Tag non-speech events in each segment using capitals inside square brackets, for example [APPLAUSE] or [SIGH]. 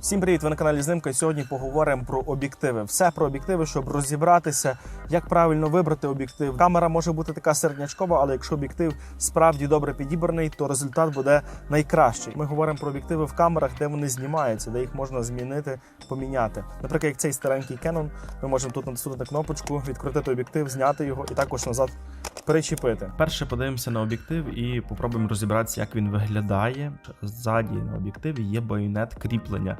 Всім привіт! Ви на каналі Знимка. Сьогодні поговоримо про об'єктиви. Все про об'єктиви, щоб розібратися, як правильно вибрати об'єктив. Камера може бути така середнячкова, але якщо об'єктив справді добре підібраний, то результат буде найкращий. Ми говоримо про об'єктиви в камерах, де вони знімаються, де їх можна змінити, поміняти. Наприклад, як цей старенький Canon, ми можемо тут натиснути на кнопочку, відкрутити об'єктив, зняти його і також назад перечепити. Перше подивимося на об'єктив і попробуємо розібратися, як він виглядає. Ззаді на об'єктиві є байонет кріплення.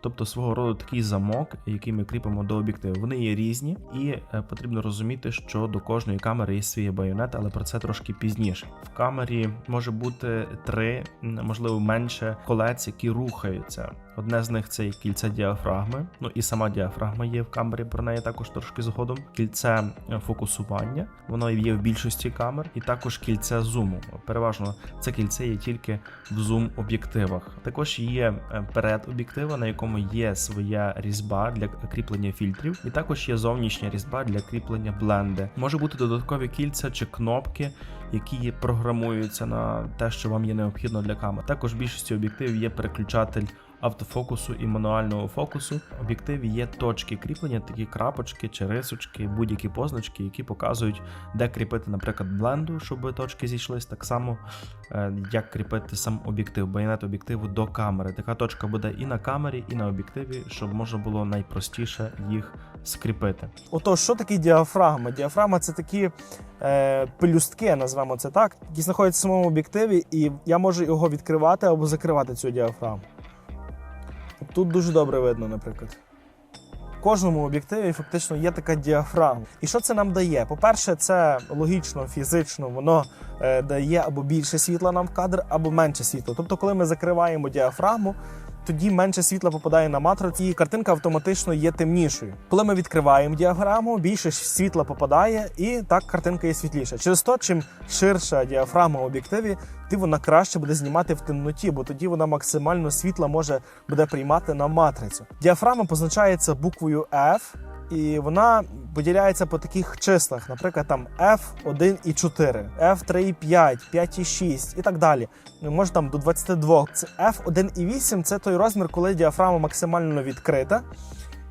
Тобто свого роду такий замок, який ми кріпимо до об'єктиву. Вони є різні, і е, потрібно розуміти, що до кожної камери є свій байонет, але про це трошки пізніше. В камері може бути три, можливо, менше колець, які рухаються. Одне з них це є кільце діафрагми. Ну і сама діафрагма є в камері, про неї також трошки згодом. Кільце е, фокусування, воно є в більшості камер, і також кільце зуму. Переважно це кільце є тільки в зум об'єктивах. Також є е, перед об'єктива, на якому є своя різьба для кріплення фільтрів, і також є зовнішня різьба для кріплення бленди. Може бути додаткові кільця чи кнопки, які програмуються на те, що вам є необхідно для камери. Також більшості об'єктивів є переключатель автофокусу і мануального фокусу. В об'єктиві є точки кріплення, такі крапочки чи рисочки, будь-які позначки, які показують, де кріпити, наприклад, бленду, щоб точки зійшлись. Так само, е, як кріпити сам об'єктив, байонет об'єктиву до камери. Така точка буде і на камері, і на об'єктиві, щоб можна було найпростіше їх скріпити. Отож, що таке діафрагма? Діафрагма це такі е, пелюстки, назвемо це так, які знаходяться в самому об'єктиві, і я можу його відкривати або закривати цю діафрагму. Тут дуже добре видно, наприклад. В кожному об'єктиві фактично є така діафрагма. І що це нам дає? По-перше, це логічно, фізично, воно е, дає або більше світла нам в кадр, або менше світла. Тобто, коли ми закриваємо діафрагму, тоді менше світла попадає на матрицю, і картинка автоматично є темнішою. Коли ми відкриваємо діаграму, більше світла попадає, і так картинка є світліша. Через то, чим ширша діафрагма в об'єктиві, ти вона краще буде знімати в темноті, бо тоді вона максимально світла може буде приймати на матрицю. Діафрагма позначається буквою F. І вона поділяється по таких числах, наприклад, там F1 і 4, F3 і 5, 5 і 6 і так далі. Ну, Може там до 22. Це F1 і 8 це той розмір, коли діафрагма максимально відкрита.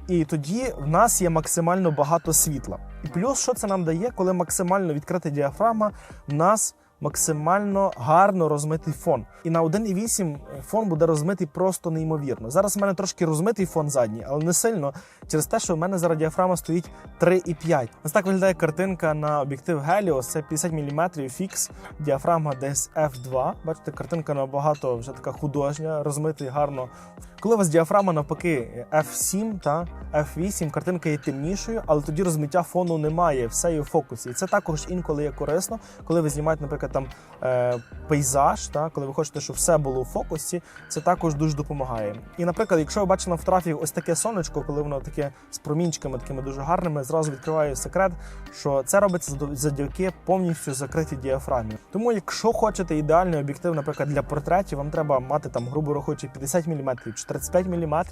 І тоді в нас є максимально багато світла. І плюс, що це нам дає, коли максимально відкрита діафрагма, в нас максимально гарно розмитий фон. І на 1,8 фон буде розмитий просто неймовірно. Зараз в мене трошки розмитий фон задній, але не сильно через те, що в мене зараз діафрагма стоїть 3,5. Ось так виглядає картинка на об'єктив Helios. Це 50 мм фікс, діафрагма десь F2. Бачите, картинка набагато вже така художня, розмитий гарно. Коли у вас діафрагма навпаки F7 та F8, картинка є темнішою, але тоді розмиття фону немає, все є в фокусі. І це також інколи є корисно, коли ви знімаєте, наприклад, там е, пейзаж, та коли ви хочете, щоб все було в фокусі, це також дуже допомагає. І, наприклад, якщо ви бачите на фотографії ось таке сонечко, коли воно таке з промінчиками такими дуже гарними, зразу відкриваю секрет, що це робиться завдяки повністю закритій діафрагмі. Тому, якщо хочете ідеальний об'єктив, наприклад, для портретів, вам треба мати там, грубо рахуючи, 50 мм 35 мм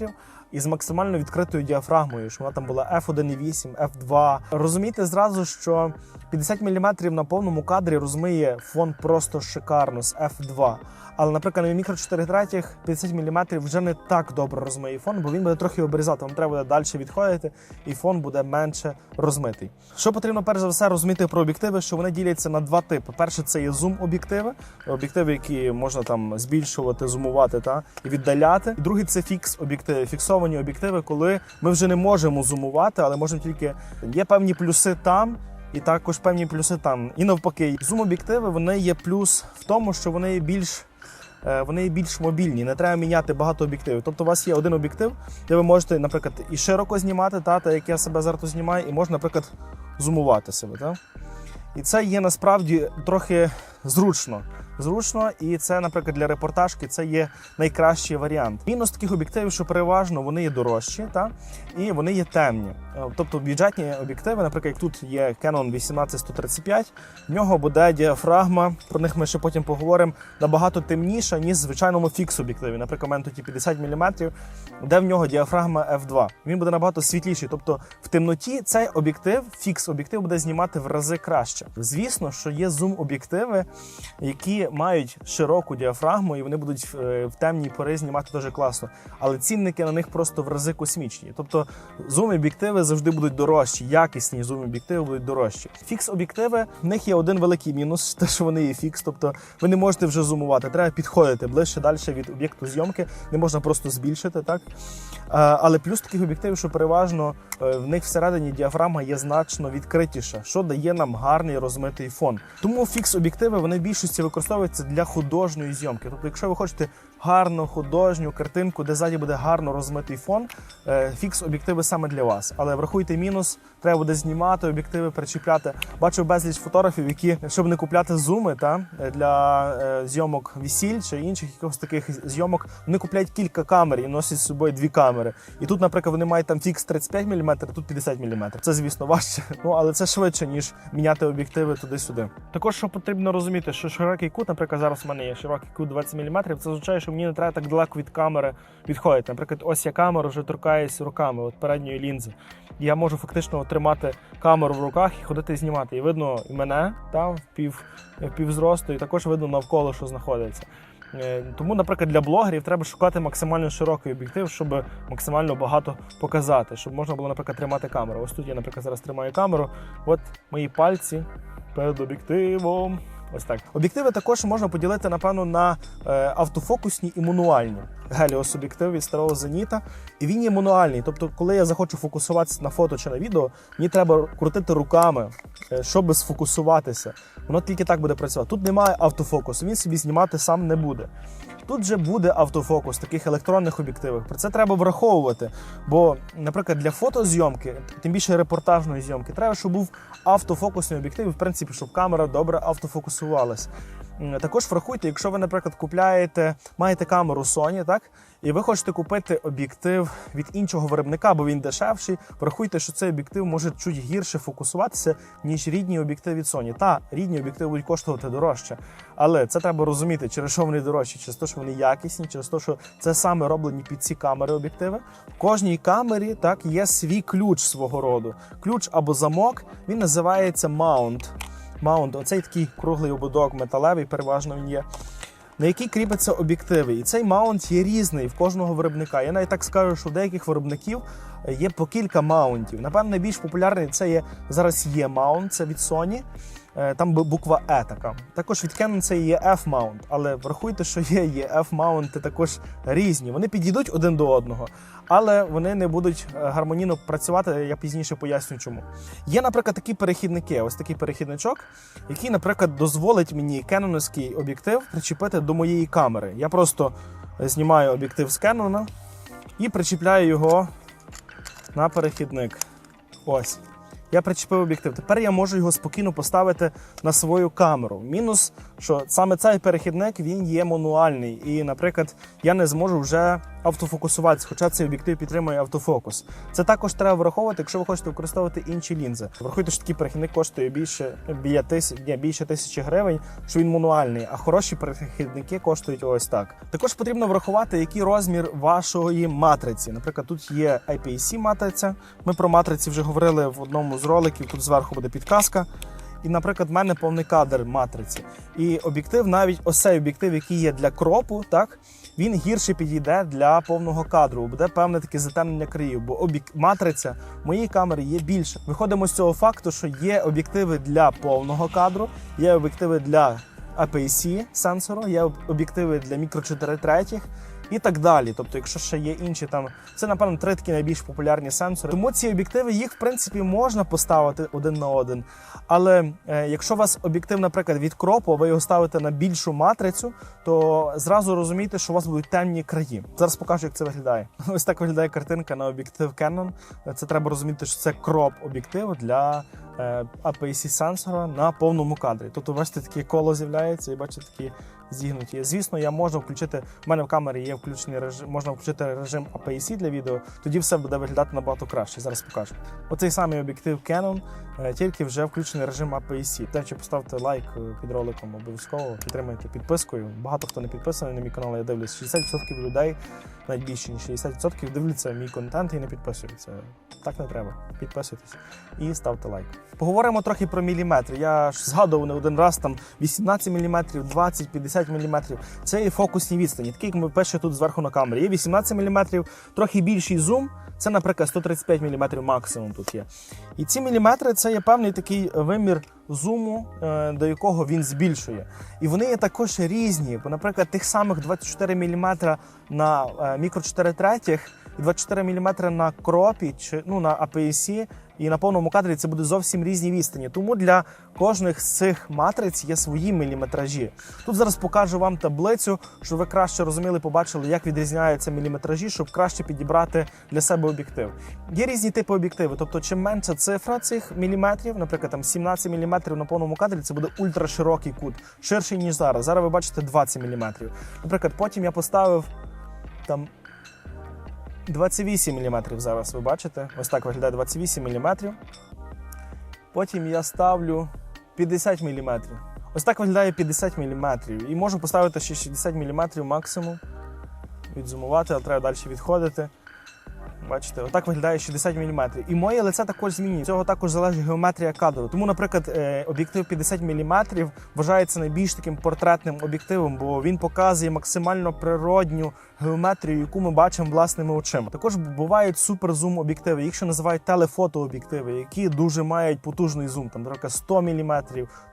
із максимально відкритою діафрагмою, що вона там була F1,8, F2. Розумієте зразу, що 50 мм на повному кадрі розмиє фон просто шикарно з F2. Але, наприклад, на мікро 4 третіх 50 мм вже не так добре розмиє фон, бо він буде трохи обрізати. Вам треба буде далі відходити, і фон буде менше розмитий. Що потрібно перш за все розуміти про об'єктиви, що вони діляться на два типи. Перше, це є зум-об'єктиви, об'єктиви, які можна там збільшувати, зумувати та і віддаляти. І другий це фікс-об'єктиви, фіксовані об'єктиви, коли ми вже не можемо зумувати, але можемо тільки є певні плюси там. І також певні плюси там. І навпаки, зум-об'єктиви вони є плюс в тому, що вони є більш е, вони більш мобільні, не треба міняти багато об'єктивів. Тобто у вас є один об'єктив, де ви можете, наприклад, і широко знімати, та, та як я себе зараз знімаю, і можна, наприклад, зумувати себе. Та? І це є насправді трохи зручно. Зручно, і це, наприклад, для репортажки це є найкращий варіант. Мінус таких об'єктивів, що переважно вони є дорожчі, та і вони є темні. Е, Тобто бюджетні об'єктиви, наприклад, як тут є Canon 18135, в нього буде діафрагма, про них ми ще потім поговоримо, набагато темніша, ніж в звичайному фікс-об'єктиві. Наприклад, мене тут є 50 мм, де в нього діафрагма F2. Він буде набагато світліший. Тобто в темноті цей об'єктив, фікс-об'єктив буде знімати в рази краще. Звісно, що є зум-об'єктиви, які мають широку діафрагму, і вони будуть е, в темній пори знімати дуже класно. Але цінники на них просто в рази космічні. Тобто зум-об'єктиви завжди будуть дорожчі, якісні зум-об'єктиви будуть дорожчі. Фікс-об'єктиви в них є один великий мінус, [LAUGHS] те, що вони є фікс. Тобто ви не можете вже зумувати. Треба підходити ближче далі від об'єкту зйомки. Не можна просто збільшити, так але плюс таких об'єктивів, що переважно е, в них всередині діафрагма є значно відкритіша, що дає нам гарний розмитий фон. Тому фікс-об'єктиви вони в більшості використовуються для художньої зйомки. Тобто, якщо ви хочете гарну художню картинку, де ззаді буде гарно розмитий фон, е, фікс-об'єктиви саме для вас. Але врахуйте мінус, треба буде знімати об'єктиви, причіпляти. Бачу безліч фотографів, які, щоб не купляти зуми та е, для е, зйомок весіль чи інших якихось таких зйомок, вони купляють кілька камер і носять з собою дві камери. І тут, наприклад, вони мають там фікс 35 мм, тут 50 мм. Це, звісно, [LAUGHS] важче. Ну але це швидше, ніж міняти об'єктиви туди-сюди. Також що потрібно розуміти, що широкий кут, наприклад, зараз у мене є широкий кут 20 мм, це означає, що мені не треба так далеко від камери відходити. Наприклад, ось я камеру вже торкаюсь руками от передньої лінзи. І я можу фактично тримати камеру в руках і ходити і знімати. І видно і мене там в пів, в півзросту, і також видно навколо, що знаходиться. Е, Тому, наприклад, для блогерів треба шукати максимально широкий об'єктив, щоб максимально багато показати, щоб можна було, наприклад, тримати камеру. Ось тут я, наприклад, зараз тримаю камеру. От мої пальці перед об'єктивом. Ось так. Об'єктиви також можна поділити, напевно, на е, автофокусні і мануальні. Геліос об'єктив від старого зеніта. І він є мануальний. Тобто, коли я захочу фокусуватися на фото чи на відео, мені треба крутити руками, е, щоб сфокусуватися. Воно тільки так буде працювати. Тут немає автофокусу, він собі знімати сам не буде. Тут же буде автофокус таких електронних об'єктивах. Про це треба враховувати. Бо, наприклад, для фотозйомки, тим більше репортажної зйомки, треба, щоб був автофокусний об'єктив, в принципі, щоб камера добре автофокусувалась. Також врахуйте, якщо ви, наприклад, купляєте, маєте камеру Sony, так? І ви хочете купити об'єктив від іншого виробника, бо він дешевший. Врахуйте, що цей об'єктив може чуть гірше фокусуватися, ніж рідні об'єктиви від Sony. Та рідні об'єктиви будуть коштувати дорожче. Але це треба розуміти, через що вони дорожчі, через те, що вони якісні, через те, що це саме роблені під ці камери об'єктиви. В кожній камері так є свій ключ свого роду. Ключ або замок, він називається маунт. Маунт, оцей такий круглий ободок металевий, переважно він є. На який кріпиться об'єктиви, і цей маунт є різний в кожного виробника. Я навіть так скажу, що в деяких виробників є по кілька маунтів. Напевно, найбільш популярний це є зараз є маунт, це від Sony. Е, Там бу- буква E така. Також від Canon це є F-маунт, але врахуйте, що є, є F-маунти також різні. Вони підійдуть один до одного, але вони не будуть е, гармонійно працювати. Я пізніше поясню, чому. Є, наприклад, такі перехідники. Ось такий перехідничок, який, наприклад, дозволить мені кеноновський об'єктив причепити до моєї камери. Я просто е, знімаю об'єктив з Canon і причіпляю його на перехідник. Ось. Я причепив об'єктив. Тепер я можу його спокійно поставити на свою камеру. Мінус, що саме цей перехідник він є мануальний. І, наприклад, я не зможу вже автофокусуватися, хоча цей об'єктив підтримує автофокус. Це також треба враховувати, якщо ви хочете використовувати інші лінзи. Врахуйте, що такий перехідник коштує більше біля тисяч, ні, більше тисячі гривень, що він мануальний, а хороші перехідники коштують ось так. Також потрібно врахувати, який розмір вашої матриці. Наприклад, тут є IPC матриця. Ми про матриці вже говорили в одному з роликів. Тут зверху буде підказка. І, наприклад, в мене повний кадр матриці. І об'єктив, навіть ось цей об'єктив, який є для кропу, так він гірше підійде для повного кадру. Буде певне таке затемнення країв, бо об'єк... матриця моєї камери є більше. Виходимо з цього факту, що є об'єктиви для повного кадру, є об'єктиви для APC сенсору, є об'єктиви для мікро 4 третіх. І так далі. Тобто, якщо ще є інші там, це напевно три такі найбільш популярні сенсори. Тому ці об'єктиви їх в принципі можна поставити один на один. Але е, якщо у вас об'єктив, наприклад, від кропу, ви його ставите на більшу матрицю, то зразу розумієте, що у вас будуть темні краї. Зараз покажу, як це виглядає. [LAUGHS] Ось так виглядає картинка на об'єктив Canon. Це треба розуміти, що це кроп об'єктив для APC сенсора на повному кадрі. Тобто, бачите, таке коло з'являється і бачите такі зігнуті. Звісно, я можу включити. У мене в камері є включений режим, можна включити режим APC для відео, тоді все буде виглядати набагато краще. Зараз покажу. Оцей самий об'єктив Canon, е, тільки вже включений режим APC. До речі, поставте лайк е, під роликом обов'язково, підтримайте підпискою. Багато хто не підписаний на мій канал, я дивлюсь. 60% людей, навіть більше ніж 60% дивляться мій контент і не підписуються. Так не треба. Підписуйтесь і ставте лайк. Поговоримо трохи про міліметри. Я ж згадував не один раз там 18 мм, 20, 50 мм. Це є фокусні відстані. Такі, як ми пише тут зверху на камері. Є 18 мм, трохи більший зум. Це, наприклад, 135 мм максимум тут є. І ці міліметри це є певний такий вимір зуму, е, до якого він збільшує. І вони є також різні. Бо, наприклад, тих самих 24 мм на е, мікро 4 третіх і 24 мм на кропі чи ну на APS-C і на повному кадрі це буде зовсім різні відстані. Тому для кожних з цих матриць є свої міліметражі. Тут зараз покажу вам таблицю, щоб ви краще розуміли, побачили, як відрізняються міліметражі, щоб краще підібрати для себе об'єктив. Є різні типи об'єктивів. Тобто, чим менша цифра цих міліметрів, наприклад, там 17 міліметрів на повному кадрі, це буде ультраширокий кут, ширший ніж зараз. Зараз ви бачите 20 міліметрів. Наприклад, потім я поставив там 28 мм зараз ви бачите. Ось так виглядає 28 мм. Потім я ставлю 50 мм. Ось так виглядає 50 мм. І можу поставити ще 60 мм максимум. Відзумувати, але треба далі відходити. Бачите, отак виглядає 60 мм. І моє лице також змінює. Цього також залежить геометрія кадру. Тому, наприклад, е, об'єктив 50 мм вважається найбільш таким портретним об'єктивом, бо він показує максимально природню геометрію, яку ми бачимо власними очима. Також бувають суперзум об'єктиви, їх ще називають телефотооб'єктиви, які дуже мають потужний зум, там наприклад, 100 мм,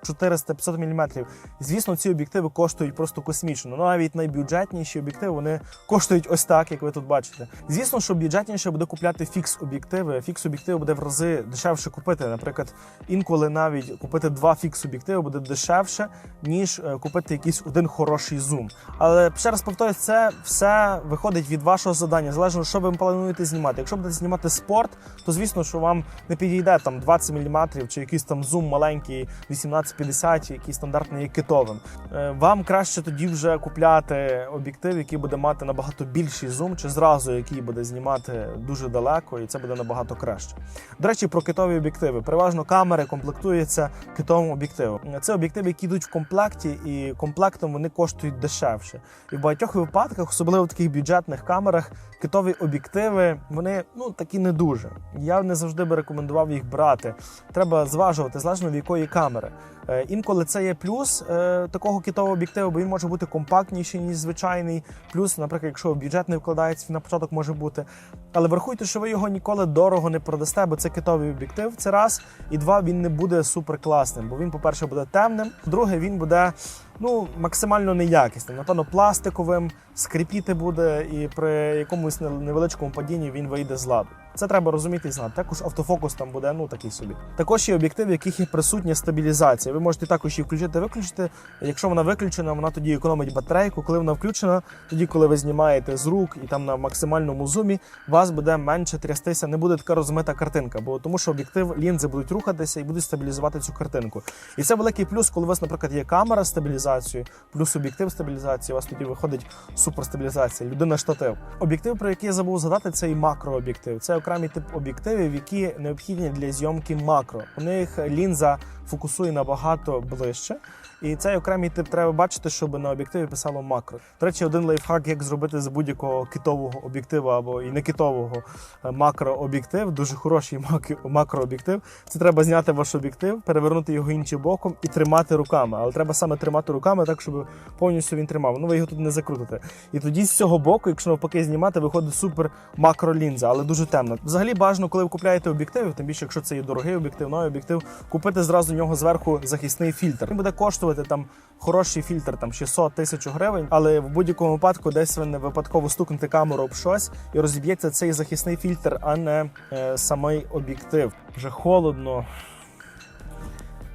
400-500 мм. Звісно, ці об'єктиви коштують просто космічно. Ну навіть найбюджетніші об'єктиви вони коштують ось так, як ви тут бачите. Звісно, що бюджетніше буде купляти фікс-об'єктиви. Фікс-об'єктиви буде в рази дешевше купити. Наприклад, інколи навіть купити два фікс-об'єктиви буде дешевше, ніж е, купити якийсь один хороший зум. Але ще раз повторюсь, це все виходить від вашого завдання. Залежно, що ви плануєте знімати. Якщо будете знімати спорт, то звісно, що вам не підійде там 20 мм чи якийсь там зум маленький 1850, який стандартний є китовим. Е, Вам краще тоді вже купляти об'єктив, який буде мати набагато більший зум, чи зразу який буде знімати дуже далеко, і це буде набагато краще. До речі, про китові об'єктиви. Переважно камери комплектуються китовим об'єктивом. Це об'єктиви, які йдуть в комплекті, і комплектом вони коштують дешевше. І в багатьох випадках, особливо в таких бюджетних камерах, китові об'єктиви вони ну такі не дуже. Я не завжди би рекомендував їх брати. Треба зважувати залежно від якої камери. Е, Інколи це є плюс е, такого китового об'єктиву, бо він може бути компактніший, ніж звичайний. Плюс, наприклад, якщо бюджет не вкладається, він на початок може бути. Але врахуйте, що ви його ніколи дорого не продасте, бо це китовий об'єктив. Це раз. І два, він не буде супер класним, бо він, по-перше, буде темним. Друге, він буде ну, максимально неякісним. Напевно, пластиковим, скрипіти буде, і при якомусь невеличкому падінні він вийде з ладу. Це треба розуміти і знати. Також автофокус там буде ну такий собі. Також є об'єктиви, в яких є присутня стабілізація. Ви можете також її включити, виключити. Якщо вона виключена, вона тоді економить батарейку. Коли вона включена, тоді, коли ви знімаєте з рук і там на максимальному зумі, вас буде менше трястися, не буде така розмита картинка, бо тому що об'єктив лінзи будуть рухатися і будуть стабілізувати цю картинку. І це великий плюс, коли у вас, наприклад, є камера з стабілізацією, плюс об'єктив стабілізації. У вас тоді виходить суперстабілізація, людина штатив. Об'єктив, про який я забув згадати, це і макрооб'єктив. Це окремий тип об'єктивів, які необхідні для зйомки макро. У них лінза фокусує набагато ближче. І цей окремий тип треба бачити, щоб на об'єктиві писало макро. До речі, один лайфхак, як зробити з будь-якого китового об'єктива або і не китового е, макрооб'єктив, дуже хороший макрооб'єктив. Це треба зняти ваш об'єктив, перевернути його іншим боком і тримати руками. Але треба саме тримати руками так, щоб повністю він тримав. Ну ви його тут не закрутите. І тоді з цього боку, якщо навпаки знімати, виходить супер макролінза, але дуже темна. Взагалі бажано, коли ви купляєте об'єктив, тим більше, якщо це є дорогий об'єктив, новий об'єктив, купити зразу нього зверху захисний фільтр. Він буде коштувати там хороший фільтр, там 600 тисяч гривень, але в будь-якому випадку десь ви не випадково стукнете камеру об щось і розіб'ється цей захисний фільтр, а не е, самий об'єктив. Вже холодно.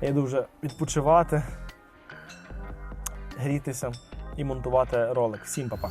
Я йду вже відпочивати, грітися і монтувати ролик. Всім па-па.